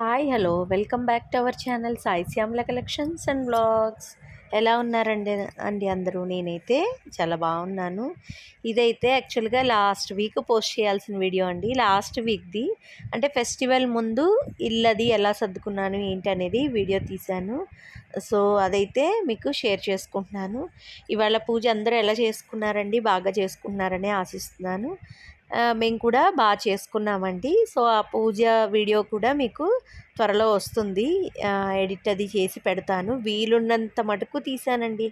Hi hello. Welcome back to our channel Sai Shyamla collections and blogs. ఎలా ఉన్నారండి అండి అందరూ? నేనైతే చాలా బాగున్నాను. ఇదైతే యాక్చువల్గా లాస్ట్ వీక్ పోస్ట్ చేయాల్సిన వీడియో అండి. లాస్ట్ వీక్ది. అంటే ఫెస్టివల్ ముందు ఇల్లది ఎలా సర్దుకున్నాను ఏంటి అనేది వీడియో తీశాను. సో అదైతే మీకు షేర్ చేసుకుంటున్నాను. ఇవాళ పూజ అందరూ ఎలా చేసుకున్నారండి? బాగా చేసుకున్నారని ఆశిస్తున్నాను. మేము కూడా బాగా చేసుకున్నామండి. సో ఆ పూజ వీడియో కూడా మీకు త్వరలో వస్తుంది. ఎడిట్ అది చేసి పెడతాను. వీలున్నంత మటుకు తీసానండి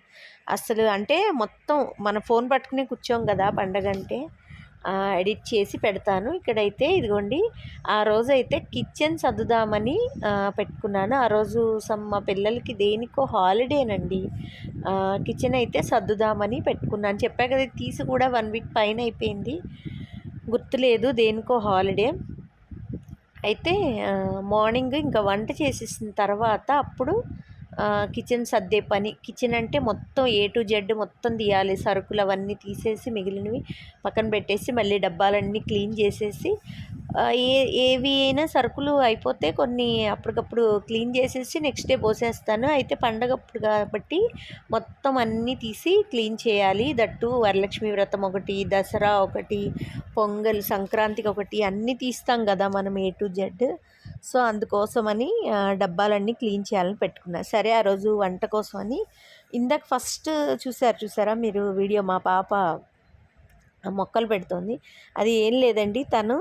అసలు అంటే మొత్తం మన ఫోన్ పట్టుకుని కూర్చోం కదా పండగ అంటే. ఎడిట్ చేసి పెడతాను. ఇక్కడైతే ఇదిగోండి. ఆ రోజు అయితే కిచెన్ సర్దుదామని పెట్టుకున్నాను. ఆ రోజు సమ్ మా పిల్లలకి దేనికో హాలిడేనండి. కిచెన్ అయితే సర్దుదామని పెట్టుకున్నాను. చెప్పా కదా తీసి కూడా వన్ వీక్ పైన అయిపోయింది. గుర్తులేదు దేనికో హాలిడే. అయితే మార్నింగ్ ఇంకా వంట చేసేసిన తర్వాత అప్పుడు కిచెన్ సర్దే పని. కిచెన్ అంటే మొత్తం ఏ టు జెడ్ మొత్తం తీయాలి. సరుకులు అవన్నీ తీసేసి మిగిలినవి పక్కన పెట్టేసి మళ్ళీ డబ్బాలన్నీ క్లీన్ చేసేసి ఏ ఏవి అయినా సరుకులు అయిపోతే కొన్ని అప్పటికప్పుడు క్లీన్ చేసేసి నెక్స్ట్ డే పోసేస్తాను. అయితే పండగప్పుడు కాబట్టి మొత్తం అన్నీ తీసి క్లీన్ చేయాలి. దట్టు వరలక్ష్మి వ్రతం ఒకటి దసరా ఒకటి పొంగల్ సంక్రాంతికి ఒకటి అన్నీ తీస్తాం కదా మనం ఏ టు జెడ్ సో అందుకోసమని డబ్బాలన్నీ క్లీన్ చేయాలని పెట్టుకున్నా. సరే ఆ రోజు వంట కోసమని ఇందాక ఫస్ట్ చూసారు చూసారా? మీరు వీడియో మా పాప మొక్కలు పెడుతోంది. అది ఏం లేదండి. తను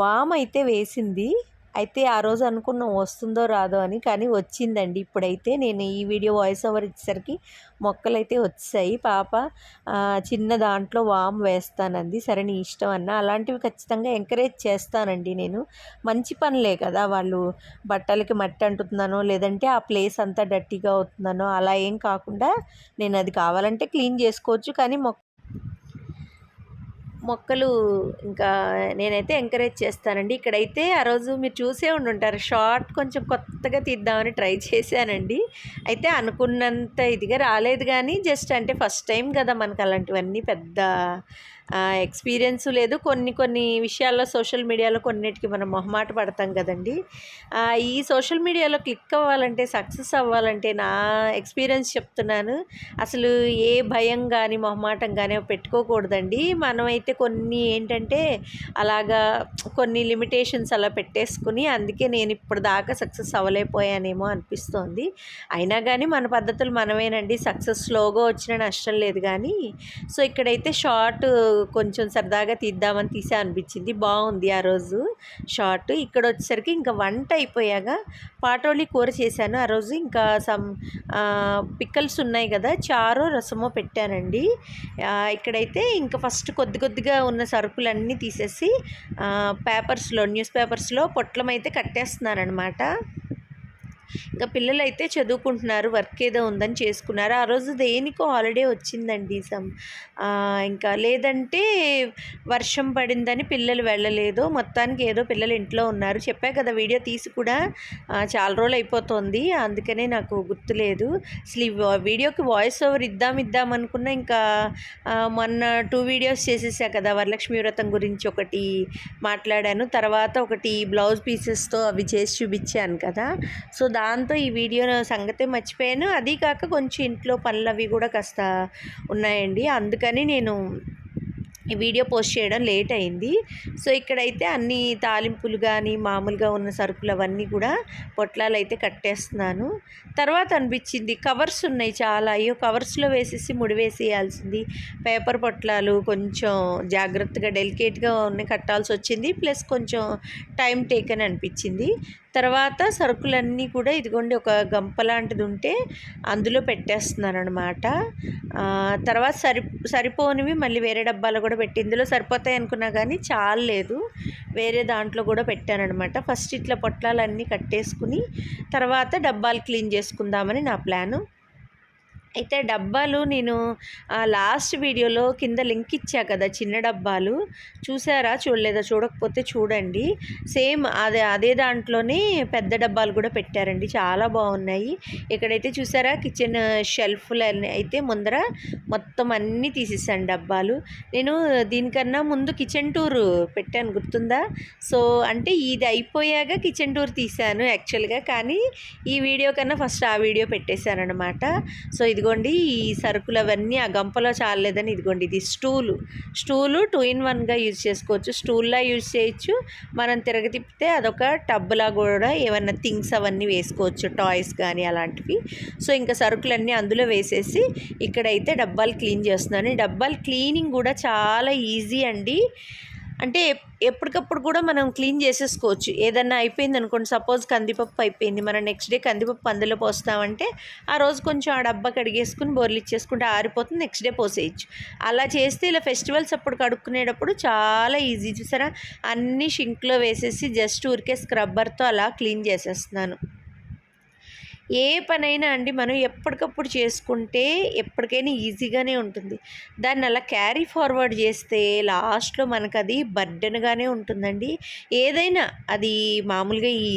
వామ్ అయితే వేసింది. అయితే ఆ రోజు అనుకున్నాం వస్తుందో రాదో అని కానీ వచ్చిందండి. ఇప్పుడైతే నేను ఈ వీడియో వాయిస్ ఓవర్ ఇచ్చేసరికి మొక్కలు అయితే వచ్చాయి. పాప చిన్న దాంట్లో వామ్ వేస్తానంది. సరే నీ ఇష్టం అన్న. అలాంటివి ఖచ్చితంగా ఎంకరేజ్ చేస్తానండి నేను. మంచి పనులే కదా వాళ్ళు. బట్టలకి మట్టి అంటుతున్నానో లేదంటే ఆ ప్లేస్ అంతా డర్టీగా అవుతున్నానో అలా ఏం కాకుండా నేను అది కావాలంటే క్లీన్ చేసుకోవచ్చు. కానీ మొక్క మొక్కలు ఇంకా నేనైతే ఎంకరేజ్ చేస్తానండి. ఇక్కడైతే ఆ రోజు మీరు చూసే ఉండుంటారు. షార్ట్ కొంచెం కొత్తగా తీద్దామని ట్రై చేశానండి. అయితే అనుకున్నంత ఇదిగా రాలేదు కానీ జస్ట్ అంటే ఫస్ట్ టైం కదా మనకు అలాంటివన్నీ పెద్ద ఎక్స్పీరియన్స్ లేదు. కొన్ని కొన్ని విషయాల్లో సోషల్ మీడియాలో కొన్నిటికి మనం మొహమాట పడతాం కదండి. ఈ సోషల్ మీడియాలో క్లిక్ అవ్వాలంటే సక్సెస్ అవ్వాలంటే నా ఎక్స్పీరియన్స్ చెప్తున్నాను. అసలు ఏ భయం కానీ మొహమాటం కానీ పెట్టుకోకూడదండి. మనమైతే కొన్ని ఏంటంటే అలాగా కొన్ని లిమిటేషన్స్ అలా పెట్టేసుకుని అందుకే నేను ఇప్పుడు దాకా సక్సెస్ అవ్వలేకపోయానేమో అనిపిస్తోంది. అయినా కానీ మన పద్ధతులు మనమేనండి. సక్సెస్ స్లోగా వచ్చిన నష్టం లేదు కానీ సో ఇక్కడైతే షార్ట్ కొంచెం సరదాగా తీద్దామని తీసే అనిపించింది. బాగుంది ఆ రోజు షార్ట్ ఇక్కడ వచ్చేసరికి ఇంకా వంట అయిపోయాక పాటోళి కూర చేశాను. ఆ రోజు ఇంకా సమ్ పిక్కల్స్ ఉన్నాయి కదా చారో రసమో పెట్టానండి. ఇక్కడైతే ఇంకా ఫస్ట్ కొద్ది కొద్దిగా ఉన్న సరుకులన్నీ తీసేసి పేపర్స్లో న్యూస్ పేపర్స్లో పొట్లం అయితే అనమాట ఇంకా పిల్లలు అయితే చదువుకుంటున్నారు వర్క్ ఏదో ఉందని చేసుకున్నారు. ఆ రోజు దేనికో హాలిడే వచ్చిందండి సమ్ ఇంకా లేదంటే వర్షం పడిందని పిల్లలు వెళ్ళలేదు. మొత్తానికి ఏదో పిల్లలు ఇంట్లో ఉన్నారు. చెప్పా కదా వీడియో తీసి కూడా చాలా రోజులు అయిపోతుంది. అందుకనే నాకు గుర్తులేదు. అసలు ఈ వీడియోకి వాయిస్ ఓవర్ ఇద్దాం ఇద్దాం అనుకున్నా ఇంకా మొన్న టూ వీడియోస్ చేసేసా కదా వరలక్ష్మి వ్రతం గురించి ఒకటి మాట్లాడాను. తర్వాత ఒకటి బ్లౌజ్ పీసెస్తో అవి చేసి చూపించాను కదా. సో దాంతో ఈ వీడియో సంగతే మర్చిపోయాను. అది కాక కొంచెం ఇంట్లో పనులు అవి కూడా కాస్త ఉన్నాయండి. అందుకని నేను ఈ వీడియో పోస్ట్ చేయడం లేట్ అయింది. సో ఇక్కడైతే అన్ని తాలింపులు కానీ మామూలుగా ఉన్న సరుకులు అవన్నీ కూడా పొట్లాలు అయితే కట్టేస్తున్నాను. తర్వాత అనిపించింది కవర్స్ ఉన్నాయి చాలా. అయ్యో కవర్స్లో వేసేసి ముడివేసేయాల్సింది పేపర్ పొట్లాలు కొంచెం జాగ్రత్తగా డెలికేట్గా ఉన్న కట్టాల్సి వచ్చింది. ప్లస్ కొంచెం టైం టేక్ అని అనిపించింది. తర్వాత సరుకులన్నీ కూడా ఇదిగోండి ఒక గంప లాంటిది ఉంటే అందులో పెట్టేస్తున్నాను అనమాట తర్వాత సరి సరిపోనివి మళ్ళీ వేరే డబ్బాలో కూడా పెట్టి ఇందులో సరిపోతాయి అనుకున్నా కానీ చాలలేదు వేరే దాంట్లో కూడా పెట్టానమాట ఫస్ట్ ఇట్లా పొట్లాలన్నీ కట్టేసుకుని తర్వాత డబ్బాలు క్లీన్ చేసుకుందామని నా ప్లాను. అయితే డబ్బాలు నేను లాస్ట్ వీడియోలో కింద లింక్ ఇచ్చా కదా చిన్న డబ్బాలు. చూసారా? చూడలేదా? చూడకపోతే చూడండి. సేమ్ అదే అదే దాంట్లోనే పెద్ద డబ్బాలు కూడా పెట్టారండి. చాలా బాగున్నాయి. ఇక్కడైతే చూసారా? కిచెన్ షెల్ఫ్లు అయితే ముందర మొత్తం అన్నీ తీసేసాను డబ్బాలు. నేను దీనికన్నా ముందు కిచెన్ టూర్ పెట్టాను గుర్తుందా? సో అంటే ఇది అయిపోయాక కిచెన్ టూర్ తీశాను యాక్చువల్గా. కానీ ఈ వీడియో కన్నా ఫస్ట్ ఆ వీడియో పెట్టేశాను అనమాట సో ఇదిగోండి ఈ సరుకులు అవన్నీ ఆ గంపలో చాలలేదని ఇదిగోండి ఇది స్టూలు. స్టూలు టూ ఇన్ వన్గా యూజ్ చేసుకోవచ్చు. స్టూల్లా యూజ్ చేయొచ్చు. మనం తిరగతిప్పితే అదొక టబ్లా కూడా ఏమన్నా థింగ్స్ అవన్నీ వేసుకోవచ్చు టాయ్స్ కానీ అలాంటివి. సో ఇంకా సరుకులన్నీ అందులో వేసేసి ఇక్కడైతే డబ్బాలు క్లీన్ చేస్తున్నాను. డబ్బాలు క్లీనింగ్ కూడా చాలా ఈజీ అండి. అంటే ఎప్పటికప్పుడు కూడా మనం క్లీన్ చేసేసుకోవచ్చు. ఏదన్నా అయిపోయింది అనుకోండి సపోజ్ కందిపప్పు అయిపోయింది మనం నెక్స్ట్ డే కందిపప్పు అందులో పోస్తామంటే ఆ రోజు కొంచెం ఆ డబ్బా కడిగేసుకుని బోర్లు ఇచ్చేసుకుంటే ఆరిపోతుంది నెక్స్ట్ డే పోసేయచ్చు. అలా చేస్తే ఇలా ఫెస్టివల్స్ అప్పుడు కడుక్కునేటప్పుడు చాలా ఈజీ. చూసారా? అన్నీ షింక్లో వేసేసి జస్ట్ ఊరికే స్క్రబ్బర్తో అలా క్లీన్ చేసేస్తున్నాను. ఏ పనైనా అండి మనం ఎప్పటికప్పుడు చేసుకుంటే ఎప్పటికైనా ఈజీగానే ఉంటుంది. దాన్ని అలా క్యారీ ఫార్వర్డ్ చేస్తే లాస్ట్లో మనకు అది బర్డెన్గానే ఉంటుందండి. ఏదైనా అది మామూలుగా ఈ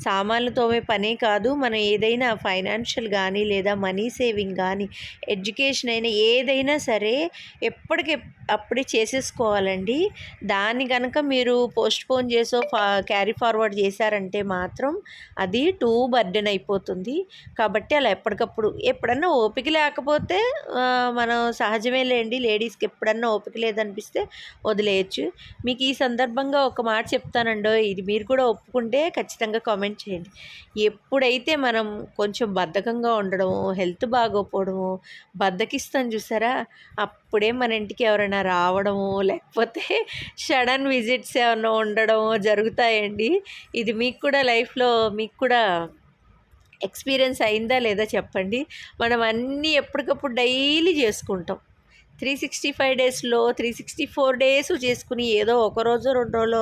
సామాన్లు తోమే పనే కాదు. మనం ఏదైనా ఫైనాన్షియల్ కానీ లేదా మనీ సేవింగ్ కానీ ఎడ్యుకేషన్ అయినా ఏదైనా సరే ఎప్పటికి అప్పుడే చేసేసుకోవాలండి. దాన్ని కనుక మీరు పోస్ట్ పోన్ చేసో ఫా క్యారీ ఫార్వర్డ్ చేశారంటే మాత్రం అది టూ బర్డెన్ అయిపోతుంది. కాబట్టి అలా ఎప్పటికప్పుడు. ఎప్పుడన్నా ఓపిక లేకపోతే మనం సహజమే లేండి. లేడీస్కి ఎప్పుడన్నా ఓపిక లేదనిపిస్తే వదిలేయచ్చు. మీకు ఈ సందర్భంగా ఒక మాట చెప్తానండో ఇది మీరు కూడా ఒప్పుకుంటే ఖచ్చితంగా కామెంట్ చేయండి. ఎప్పుడైతే మనం కొంచెం బద్ధకంగా ఉండడము హెల్త్ బాగోపోవడము బద్ధకిస్తాం చూసారా? అప్పుడే మన ఇంటికి ఎవరైనా రావడము లేకపోతే సడన్ విజిట్స్ ఏమైనా ఉండడము జరుగుతాయండి. ఇది మీకు కూడా లైఫ్లో మీకు కూడా ఎక్స్పీరియన్స్ అయిందా లేదా చెప్పండి. మనం అన్నీ ఎప్పటికప్పుడు డైలీ చేసుకుంటాం. త్రీ సిక్స్టీ ఫైవ్ డేస్లో త్రీ సిక్స్టీ ఫోర్ డేస్ చేసుకుని ఏదో ఒక రోజు రెండు రోజులు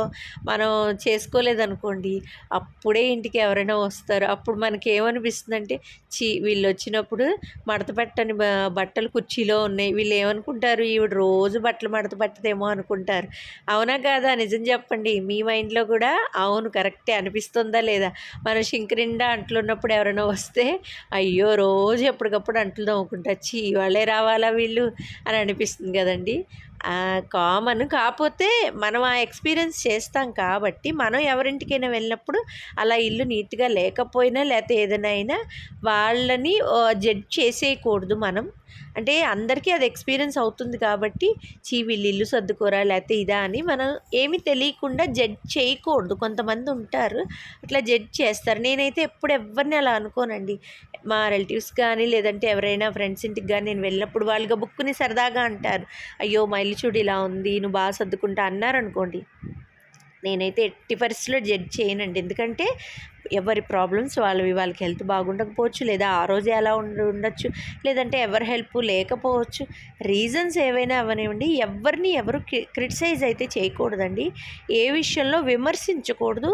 మనం చేసుకోలేదనుకోండి అప్పుడే ఇంటికి ఎవరైనా వస్తారు. అప్పుడు మనకి ఏమనిపిస్తుందంటే చీ వీళ్ళు వచ్చినప్పుడు మడత పెట్టని బట్టలు కుర్చీలో ఉన్నాయి. వీళ్ళు ఏమనుకుంటారు ఈవిడ రోజు బట్టలు మడత పట్టదేమో అనుకుంటారు. అవునా కాదా? నిజం చెప్పండి. మీ మైండ్లో కూడా అవును కరెక్టే అనిపిస్తుందా లేదా? మన షింక్ నిండా అంట్లు ఉన్నప్పుడు ఎవరైనా వస్తే అయ్యో రోజు ఎప్పటికప్పుడు అంట్లు తోముకుంటారు చీ వాళ్ళే రావాలా వీళ్ళు? అని అనిపిస్తుంది కదండి. కామన్ కాకపోతే మనం ఆ ఎక్స్పీరియన్స్ చేస్తాం కాబట్టి మనం ఎవరింటికైనా వెళ్ళినప్పుడు అలా ఇల్లు నీట్గా లేకపోయినా లేకపోతే ఏదైనా అయినా వాళ్ళని జడ్జ్ చేసేయకూడదు మనం. అంటే అందరికీ అది ఎక్స్పీరియన్స్ అవుతుంది కాబట్టి చీ వీళ్ళు ఇల్లు సర్దుకోరా లేకపోతే ఇదా అని మనం ఏమి తెలియకుండా జడ్జ్ చేయకూడదు. కొంతమంది ఉంటారు అట్లా జడ్జ్ చేస్తారు. నేనైతే ఎప్పుడు ఎవరిని అలా అనుకోనండి. మా రిలేటివ్స్ కానీ లేదంటే ఎవరైనా ఫ్రెండ్స్ ఇంటికి కానీ నేను వెళ్ళినప్పుడు వాళ్ళుగా బుక్కుని సరదాగా అంటారు. అయ్యో మా ఇల్లు చూడు ఇలా ఉంది నువ్వు బాగా సర్దుకుంటా అన్నారనుకోండి. నేనైతే ఎట్టి పరిస్థితుల్లో జడ్జ్ చేయనండి. ఎందుకంటే ఎవరి ప్రాబ్లమ్స్ వాళ్ళవి వాళ్ళకి హెల్త్ బాగుండకపోవచ్చు లేదా ఆ రోజు ఎలా ఉండొచ్చు లేదంటే ఎవరి హెల్ప్ లేకపోవచ్చు. రీజన్స్ ఏవైనా అవనివ్వండి. ఎవరిని ఎవరు క్రిటిసైజ్ అయితే చేయకూడదండి. ఏ విషయంలో విమర్శించకూడదు.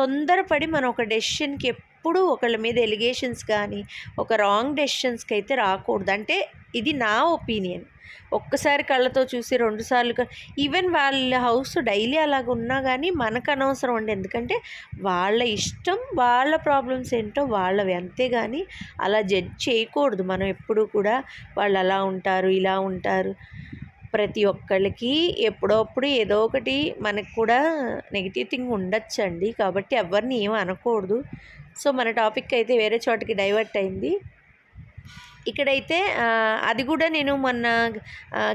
తొందరపడి మనం ఒక డెసిషన్కి ఎప్పుడూ ఒకళ్ళ మీద ఎలిగేషన్స్ కానీ ఒక రాంగ్ డెసిషన్స్కి అయితే రాకూడదు. అంటే ఇది నా ఒపీనియన్. ఒక్కసారి కళ్ళతో చూసి రెండుసార్లు ఈవెన్ వాళ్ళ హౌస్ డైలీ అలాగ ఉన్నా కానీ మనకు అనవసరం అండి. ఎందుకంటే వాళ్ళ ఇష్టం వాళ్ళ ప్రాబ్లమ్స్ ఏంటో వాళ్ళవి అంతేగాని అలా జడ్జ్ చేయకూడదు. మనం ఎప్పుడూ కూడా వాళ్ళు అలా ఉంటారు ఇలా ఉంటారు. ప్రతి ఒక్కళ్ళకి ఎప్పుడప్పుడు ఏదో ఒకటి మనకు కూడా నెగిటివ్ థింగ్ ఉండొచ్చండి. కాబట్టి ఎవరిని ఏం అనకూడదు. సో మన టాపిక్ అయితే వేరే చోటకి డైవర్ట్ అయింది. ఇక్కడైతే అది కూడా నేను మొన్న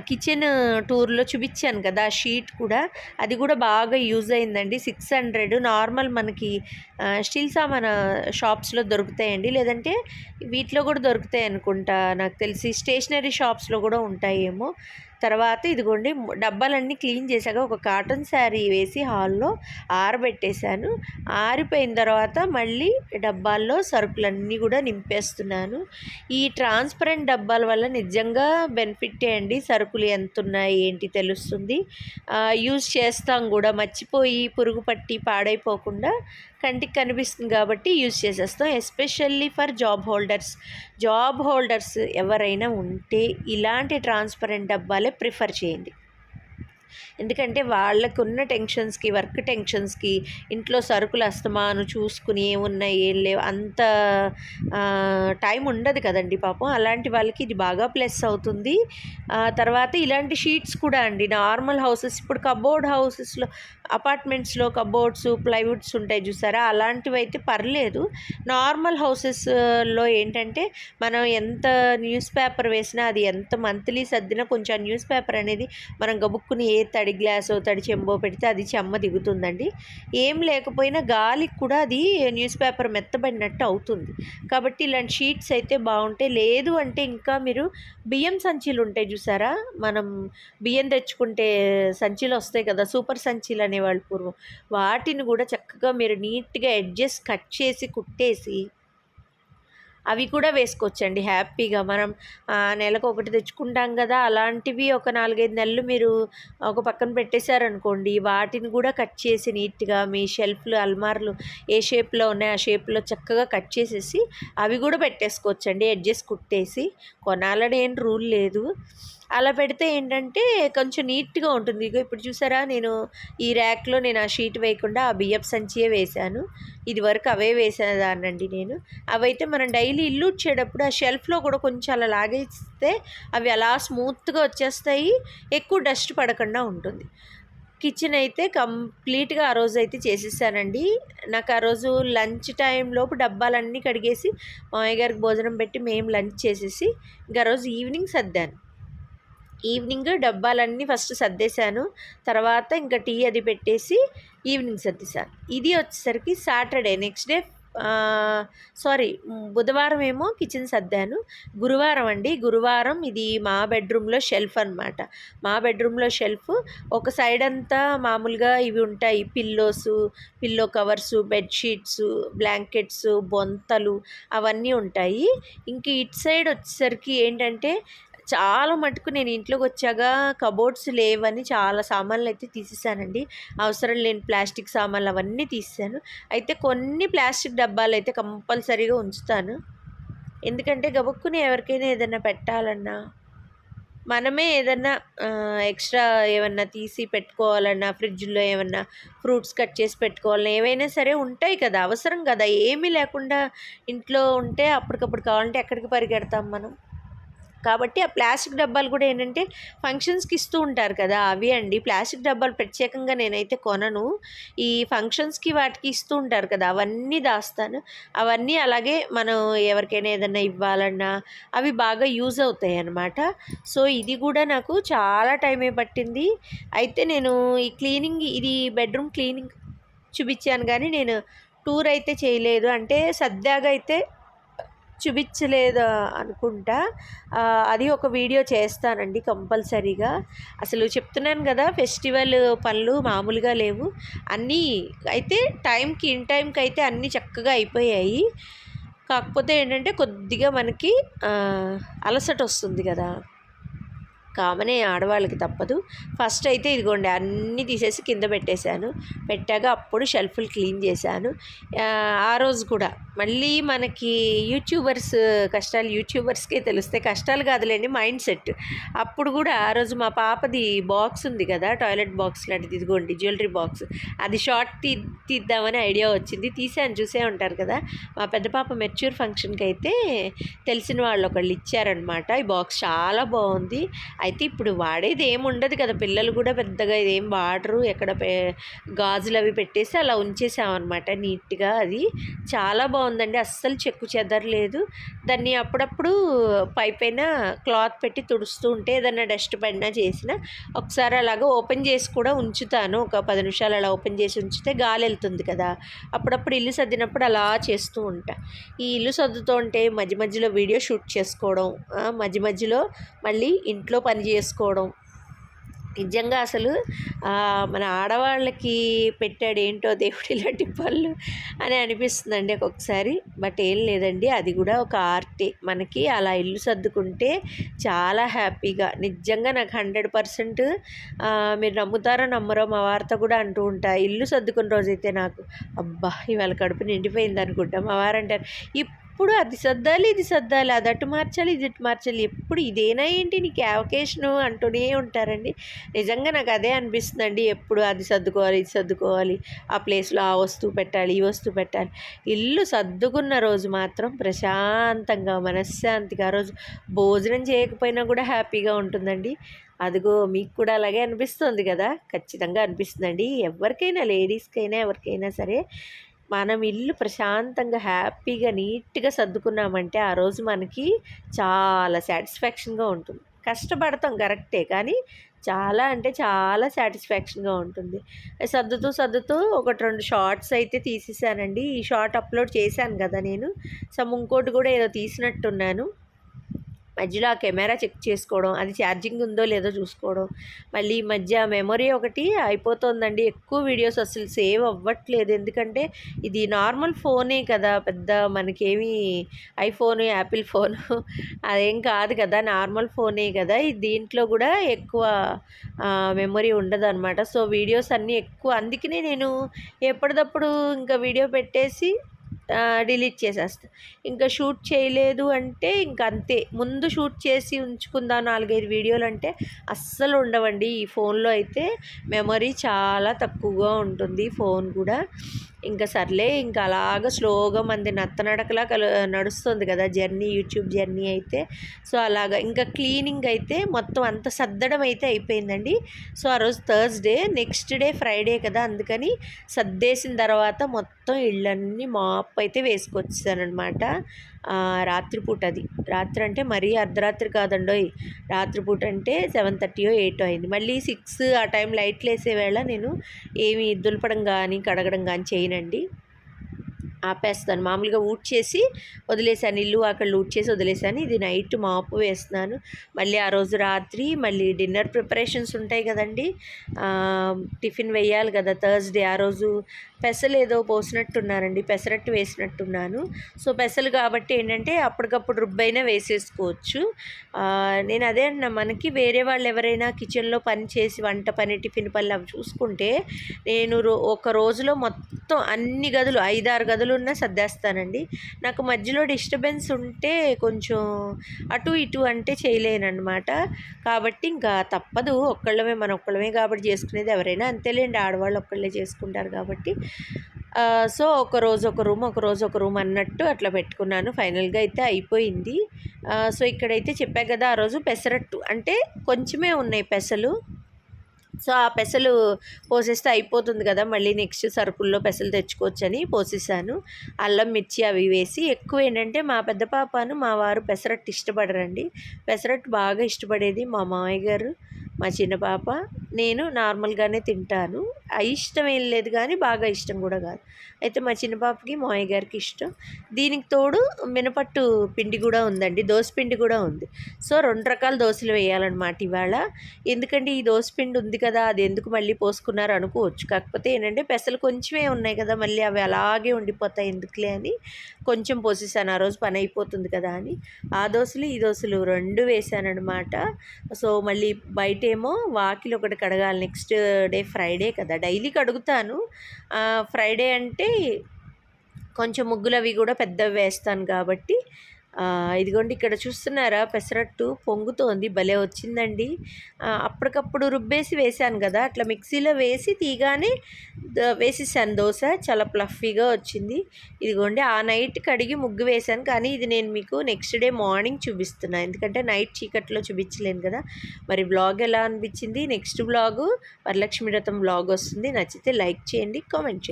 కిచెన్ టూర్లో చూపించాను కదా ఆ షీట్ కూడా. అది కూడా బాగా యూజ్ అయిందండి. సిక్స్ హండ్రెడ్ నార్మల్ మనకి స్టీల్ సామాన్ షాప్స్లో దొరుకుతాయండి. లేదంటే వీటిలో కూడా దొరుకుతాయి అనుకుంటా. నాకు తెలిసి స్టేషనరీ షాప్స్లో కూడా ఉంటాయేమో. తర్వాత ఇదిగోండి డబ్బాలన్నీ క్లీన్ చేశాక ఒక కాటన్ శారీ వేసి హాల్లో ఆరబెట్టేశాను. ఆరిపోయిన తర్వాత మళ్ళీ డబ్బాల్లో సరుకులన్నీ కూడా నింపేస్తున్నాను. ఈ ట్రాన్స్పరెంట్ డబ్బాల వల్ల నిజంగా బెనిఫిట్ అండి. సరుకులు ఎంత ఉన్నాయి ఏంటి తెలుస్తుంది. యూజ్ చేస్తాం కూడా. మర్చిపోయి పురుగు పట్టి పాడైపోకుండా కంటికి కనిపిస్తుంది కాబట్టి యూజ్ చేసేస్తాం. Especially for job holders. Job holders ఎవరైనా ఉంటే ఇలాంటి ట్రాన్స్పరెంట్ డబ్బాలే ప్రిఫర్ చేయండి. ఎందుకంటే వాళ్ళకున్న టెన్షన్స్కి వర్క్ టెన్షన్స్కి ఇంట్లో సరుకులు అస్తమాను చూసుకుని ఏమున్నాయి ఏం లేవు అంత టైం ఉండదు కదండి పాపం. అలాంటి వాళ్ళకి ఇది బాగా ప్లస్ అవుతుంది. తర్వాత ఇలాంటి షీట్స్ కూడా అండి. నార్మల్ హౌసెస్ ఇప్పుడు కబోర్డ్ హౌసెస్లో అపార్ట్మెంట్స్లో కబోర్డ్స్ ప్లైవుడ్స్ ఉంటాయి చూసారా? అలాంటివి అయితే పర్లేదు. నార్మల్ హౌసెస్లో ఏంటంటే మనం ఎంత న్యూస్ పేపర్ వేసినా అది ఎంత మంత్లీ సర్దినా కొంచెం న్యూస్ పేపర్ అనేది మనం గబుక్కుని ఏ తడి గ్లాసో తడి చెంబో పెడితే అది చెమ్మ దిగుతుందండి. ఏం లేకపోయినా గాలికి కూడా అది న్యూస్ పేపర్ మెత్తబడినట్టు అవుతుంది. కాబట్టి ఇలాంటి షీట్స్ అయితే బాగుంటాయి. లేదు అంటే ఇంకా మీరు బియ్యం సంచీలు ఉంటాయి చూసారా? మనం బియ్యం తెచ్చుకుంటే సంచీలు వస్తాయి కదా సూపర్ సంచీలు అనేవాళ్ళు పూర్వం. వాటిని కూడా చక్కగా మీరు నీట్గా ఎడ్జెస్ కట్ చేసి కుట్టేసి అవి కూడా వేసుకోవచ్చండి. హ్యాపీగా మనం నెలకు ఒకటి తెచ్చుకుంటాం కదా అలాంటివి ఒక నాలుగైదు నెలలు మీరు ఒక పక్కన పెట్టేశారనుకోండి వాటిని కూడా కట్ చేసి నీట్గా మీ షెల్ఫ్లు అల్మార్లు ఏ షేప్లో ఉన్నాయి ఆ షేప్లో చక్కగా కట్ చేసేసి అవి కూడా పెట్టేసుకోవచ్చండి. ఎడ్జెస్ కుట్టేసి. కొనాలని ఏం రూల్ లేదు. అలా పెడితే ఏంటంటే కొంచెం నీట్గా ఉంటుంది. ఇగో ఇప్పుడు చూసారా నేను ఈ ర్యాక్లో నేను ఆ షీట్ వేయకుండా ఆ బియ్యపు సంచియే వేశాను. ఇది వరకు అవే వేసేదానండి నేను. అవైతే మనం డైలీ ఇల్లు వచ్చేటప్పుడు ఆ షెల్ఫ్లో కూడా కొంచెం అలా లాగేస్తే అవి అలా స్మూత్గా వచ్చేస్తాయి. ఎక్కువ డస్ట్ పడకుండా ఉంటుంది. కిచెన్ అయితే కంప్లీట్గా ఆ రోజు అయితే చేసేసానండి. నాకు ఆ రోజు లంచ్ టైంలోపు డబ్బాలన్నీ కడిగేసి మామయ్య గారికి భోజనం పెట్టి మేము లంచ్ చేసేసి ఇంకా రోజు ఈవినింగ్ సర్దాను. ఈవినింగ్ డబ్బాలన్నీ ఫస్ట్ సర్దేశాను. తర్వాత ఇంకా టీ అది పెట్టేసి ఈవినింగ్ సర్దేశాను. ఇది వచ్చేసరికి సాటర్డే. నెక్స్ట్ డే సారీ బుధవారం ఏమో కిచెన్ సర్దాను. గురువారం అండి. గురువారం ఇది మా బెడ్రూమ్లో షెల్ఫ్ అనమాట మా బెడ్రూమ్లో షెల్ఫ్. ఒక సైడ్ అంతా మామూలుగా ఇవి ఉంటాయి. Pillows pillow covers bedsheets blankets బొంతలు అవన్నీ ఉంటాయి. ఇంక ఇటు సైడ్ వచ్చేసరికి ఏంటంటే చాలా మటుకు నేను ఇంట్లోకి వచ్చాక కబోర్డ్స్ లేవని చాలా సామాన్లు అయితే తీసేసానండి. అవసరం లేని ప్లాస్టిక్ సామాన్లు అవన్నీ తీసాను అయితే కొన్ని ప్లాస్టిక్ డబ్బాలు అయితే కంపల్సరీగా ఉంచుతాను. ఎందుకంటే గబుక్కుని ఎవరికైనా ఏదైనా పెట్టాలన్నా మనమే ఏదన్నా ఎక్స్ట్రా ఏమన్నా తీసి పెట్టుకోవాలన్నా ఫ్రిడ్జ్లో ఏమన్నా ఫ్రూట్స్ కట్ చేసి పెట్టుకోవాలన్నా ఏవైనా సరే ఉంటాయి కదా అవసరం కదా. ఏమీ లేకుండా ఇంట్లో ఉంటే అప్పటికప్పుడు కావాలంటే ఎక్కడికి పరిగెడతాం మనం? కాబట్టి ఆ ప్లాస్టిక్ డబ్బాలు కూడా ఏంటంటే ఫంక్షన్స్కి ఇస్తూ ఉంటారు కదా అవి అండి. ప్లాస్టిక్ డబ్బాలు ప్రత్యేకంగా నేనైతే కొనను. ఈ ఫంక్షన్స్కి వాటికి ఇస్తూ ఉంటారు కదా అవన్నీ దాస్తాను. అవన్నీ అలాగే మనం ఎవరికైనా ఏదైనా ఇవ్వాలన్నా అవి బాగా యూజ్ అవుతాయి అన్నమాట. సో ఇది కూడా నాకు చాలా టైమే పట్టింది. అయితే నేను ఈ క్లీనింగ్ ఇది బెడ్రూమ్ క్లీనింగ్ చూపించాను కానీ నేను టూర్ అయితే చేయలేదు. అంటే సద్దాగా అయితే చూపించలేదు అనుకుంటా. అది ఒక వీడియో చేస్తానండి కంపల్సరీగా. అసలు చెప్తున్నాను కదా ఫెస్టివల్ పనులు మామూలుగా లేవు. అన్నీ అయితే టైంకి ఇన్ టైంకి అయితే అన్నీ చక్కగా అయిపోయాయి. కాకపోతే ఏంటంటే కొద్దిగా మనకి అలసట వస్తుంది కదా. కామనే ఆడవాళ్ళకి తప్పదు. ఫస్ట్ అయితే ఇదిగోండి అన్నీ తీసేసి కింద పెట్టేశాను. పెట్టాక అప్పుడు షెల్ఫ్లు క్లీన్ చేశాను. ఆ రోజు కూడా. మళ్ళీ మనకి యూట్యూబర్స్ కష్టాలు యూట్యూబర్స్కే తెలిస్తే కష్టాలు కాదులేండి మైండ్ సెట్. అప్పుడు కూడా ఆ రోజు మా పాపది బాక్స్ ఉంది కదా టాయిలెట్ బాక్స్ లాంటిది ఇదిగోండి జ్యువెలరీ బాక్స్. అది షార్ట్ తీ తీద్దామని ఐడియా వచ్చింది. తీసాను చూసే ఉంటారు కదా. మా పెద్ద పాప మెచ్యూర్ ఫంక్షన్కి అయితే తెలిసిన వాళ్ళు ఒకళ్ళు ఇచ్చారనమాట ఈ బాక్స్ చాలా బాగుంది. అయితే ఇప్పుడు వాడేది ఏమి ఉండదు కదా. పిల్లలు కూడా పెద్దగా ఇదేం వాడరు. ఎక్కడ గాజులు అవి పెట్టేసి అలా ఉంచేసామన్నమాట నీట్గా అది. చాలా బాగుందండి. అస్సలు చెక్కు చెదరలేదు. దాన్ని అప్పుడప్పుడు పై పైన క్లాత్ పెట్టి తుడుస్తూ ఉంటే ఏదైనా డస్ట్ పడినా చేసిన ఒకసారి అలాగా ఓపెన్ చేసి కూడా ఉంచుతాను. ఒక పది నిమిషాలు అలా ఓపెన్ చేసి ఉంచితే గాలి వెళ్తుంది కదా. అప్పుడప్పుడు ఇల్లు సర్దినప్పుడు అలా చేస్తూ ఉంటా. ఈ ఇల్లు సర్దుతూ ఉంటే మధ్య మధ్యలో వీడియో షూట్ చేసుకోవడం మధ్య మధ్యలో మళ్ళీ ఇంట్లో పని చేసుకోవడం. నిజంగా అసలు మన ఆడవాళ్ళకి పెట్టాడు ఏంటో దేవుడు ఇలాంటి పళ్ళు అని అనిపిస్తుందండి ఒక్కొక్కసారి. బట్ ఏం లేదండి అది కూడా ఒక ఆర్టే. మనకి అలా ఇల్లు సర్దుకుంటే చాలా హ్యాపీగా. నిజంగా నాకు హండ్రెడ్ పర్సెంట్ మీరు నమ్ముతారో నమ్మరో మా వార్త కూడా అంటూ ఉంటా. ఇల్లు సర్దుకున్న రోజైతే నాకు అబ్బా ఇవాళ కడుపు నిండిపోయింది అనుకుంటా మా వారంటారు ఎప్పుడు అది సర్దాలి ఇది సర్దాలి అది అటు మార్చాలి ఇది ఇటు మార్చాలి ఎప్పుడు ఇదేనా ఏంటి నీకు అవకేషను అంటూనే ఉంటారండి. నిజంగా నాకు అదే అనిపిస్తుందండి ఎప్పుడు అది సర్దుకోవాలి ఇది సర్దుకోవాలి ఆ ప్లేస్లో ఆ వస్తువు పెట్టాలి ఈ వస్తువు పెట్టాలి. ఇల్లు సర్దుకున్న రోజు మాత్రం ప్రశాంతంగా మనశ్శాంతిగా ఆ రోజు భోజనం చేయకపోయినా కూడా హ్యాపీగా ఉంటుందండి. అదిగో మీకు కూడా అలాగే అనిపిస్తుంది కదా ఖచ్చితంగా అనిపిస్తుందండి. ఎవరికైనా లేడీస్కైనా ఎవరికైనా సరే మనం ఇల్లు ప్రశాంతంగా హ్యాపీగా నీట్గా సర్దుకున్నామంటే ఆ రోజు మనకి చాలా సాటిస్ఫాక్షన్గా ఉంటుంది. కష్టపడతాం కరెక్టే కానీ చాలా అంటే చాలా సాటిస్ఫాక్షన్గా ఉంటుంది. సర్దుతూ సర్దుతూ ఒకటి రెండు షార్ట్స్ అయితే తీసేసానండి. ఈ షార్ట్ అప్లోడ్ చేశాను కదా నేను. సో ఇంకోటి కూడా ఏదో తీసినట్టున్నాను. మధ్యలో ఆ కెమెరా చెక్ చేసుకోవడం అది ఛార్జింగ్ ఉందో లేదో చూసుకోవడం. మళ్ళీ ఈ మధ్య మెమొరీ ఒకటి అయిపోతుందండి. ఎక్కువ వీడియోస్ అసలు సేవ్ అవ్వట్లేదు. ఎందుకంటే ఇది నార్మల్ ఫోనే కదా పెద్ద మనకేమి ఐఫోన్ యాపిల్ ఫోన్ అదేం కాదు కదా నార్మల్ ఫోనే కదా. దీంట్లో కూడా ఎక్కువ మెమొరీ ఉండదు అనమాట సో వీడియోస్ అన్నీ ఎక్కువ. అందుకనే నేను ఎప్పటికప్పుడు ఇంకా వీడియో పెట్టేసి డిలీట్ చేసేస్తా. ఇంకా షూట్ చేయలేదు అంటే ఇంక అంతే. ముందు షూట్ చేసి ఉంచుకుందాం నాలుగైదు వీడియోలు అంటే అస్సలు ఉండవండి. ఈ ఫోన్లో అయితే మెమరీ చాలా తక్కువగా ఉంటుంది ఫోన్ కూడా. ఇంకా సర్లే ఇంకా అలాగ స్లోగా మంది నత్తనడకలా కలు నడుస్తుంది కదా జర్నీ యూట్యూబ్ జర్నీ అయితే. సో అలాగా ఇంకా క్లీనింగ్ అయితే మొత్తం అంత సర్దడం అయితే అయిపోయిందండి. సో ఆ రోజు థర్స్డే నెక్స్ట్ డే ఫ్రైడే కదా అందుకని సర్దేసిన తర్వాత మొత్తం ఇళ్ళన్నీ మాప్ అయితే వేసుకొచ్చానమాట రాత్రిపూట అది. రాత్రి అంటే మరీ అర్ధరాత్రి కాదండోయ్. రాత్రిపూట అంటే సెవెన్ థర్టీయో ఎయిట్ అయింది. మళ్ళీ సిక్స్ ఆ టైం లైట్లు వేసే వేళ నేను ఏమి దులపడం కానీ కడగడం కానీ చేయనండి. ఆపేస్తాను. మామూలుగా ఊడ్చేసి వదిలేసాను ఇల్లు అక్కడ ఊడ్చేసి వదిలేసాను ఇది నైట్ మాపు వేస్తున్నాను. మళ్ళీ ఆ రోజు రాత్రి మళ్ళీ డిన్నర్ ప్రిపరేషన్స్ ఉంటాయి కదండి. టిఫిన్ వేయాలి కదా థర్స్డే ఆ రోజు పెసలు ఏదో పోసినట్టున్నానండి పెసరట్టు వేసినట్టున్నాను. సో పెసలు కాబట్టి ఏంటంటే అప్పటికప్పుడు రుబ్బైనా వేసేసుకోవచ్చు. నేను అదే అన్నా మనకి వేరే వాళ్ళు ఎవరైనా కిచెన్లో పని చేసి వంట పని టిఫిన్ పనులు అవి చూసుకుంటే నేను ఒక రోజులో మొత్తం మొత్తం అన్ని గదులు ఐదారు గదులు ఉన్నా సర్దేస్తానండి. నాకు మధ్యలో డిస్టర్బెన్స్ ఉంటే కొంచెం అటు ఇటు అంటే చేయలేనమాట కాబట్టి ఇంకా తప్పదు. ఒక్కళ్ళమే మన ఒక్కళ్ళమే కాబట్టి చేసుకునేది ఎవరైనా అంతేలేండి. ఆడవాళ్ళు ఒక్కళ్ళే చేసుకుంటారు కాబట్టి. సో ఒక రోజు ఒక రూమ్ ఒక రోజు ఒక రూమ్ అన్నట్టు అట్లా పెట్టుకున్నాను. ఫైనల్గా అయితే అయిపోయింది. సో ఇక్కడైతే చెప్పా కదా ఆ రోజు పెసరట్టు అంటే కొంచెమే ఉన్నాయి పెసలు. సో ఆ పెసలు పోసేస్తే అయిపోతుంది కదా మళ్ళీ నెక్స్ట్ సరుకుల్లో పెసలు తెచ్చుకోవచ్చని పోసేసాను. అల్లం మిర్చి అవి వేసి ఎక్కువ ఏంటంటే మా పెద్ద పాపను మా వారు పెసరట్టు ఇష్టపడరండి. పెసరట్టు బాగా ఇష్టపడేది మా మామయ్య గారు మా చిన్న పాప. నేను నార్మల్గానే తింటాను. ఇష్టం ఏం లేదు కానీ బాగా ఇష్టం కూడా కాదు. అయితే మా చిన్న పాపకి మామయ్య గారికి ఇష్టం. దీనికి తోడు మినపట్టు పిండి కూడా ఉందండి దోశ పిండి కూడా ఉంది. సో రెండు రకాల దోశలు వేయాలన్నమాట ఇవాళ. ఎందుకంటే ఈ దోశ పిండి ఉంది కదా అది ఎందుకు మళ్ళీ పోసుకున్నారు అనుకోవచ్చు. కాకపోతే ఏంటంటే పెసలు కొంచెమే ఉన్నాయి కదా మళ్ళీ అవి అలాగే ఉండిపోతాయి ఎందుకులే అని కొంచెం పోసేసాను. ఆ రోజు పని అయిపోతుంది కదా అని ఆ దోశలు ఈ దోశలు రెండు వేసానమాట సో మళ్ళీ బయట ఏమో వాకిలు ఒకటి కడగాలి. నెక్స్ట్ డే ఫ్రైడే కదా డైలీ కడుగుతాను. ఫ్రైడే అంటే కొంచెం ముగ్గులు అవి కూడా పెద్దవి వేస్తాను కాబట్టి ఇదిగోండి ఇక్కడ చూస్తున్నారా? పెసరట్టు పొంగుతోంది. భలే వచ్చిందండి. అప్పటికప్పుడు రుబ్బేసి వేసాను కదా అట్లా మిక్సీలో వేసి తీగానే వేసేసాను. దోశ చాలా ప్లఫీగా వచ్చింది. ఇదిగోండి ఆ నైట్ కడిగి ముగ్గు వేశాను. కానీ ఇది నేను మీకు నెక్స్ట్ డే మార్నింగ్ చూపిస్తున్నాను ఎందుకంటే నైట్ చీకట్లో చూపించలేను కదా. మరి బ్లాగ్ ఎలా అనిపించింది? నెక్స్ట్ బ్లాగు వరలక్ష్మి రథం బ్లాగ్ వస్తుంది. నచ్చితే లైక్ చేయండి కామెంట్ చేయండి.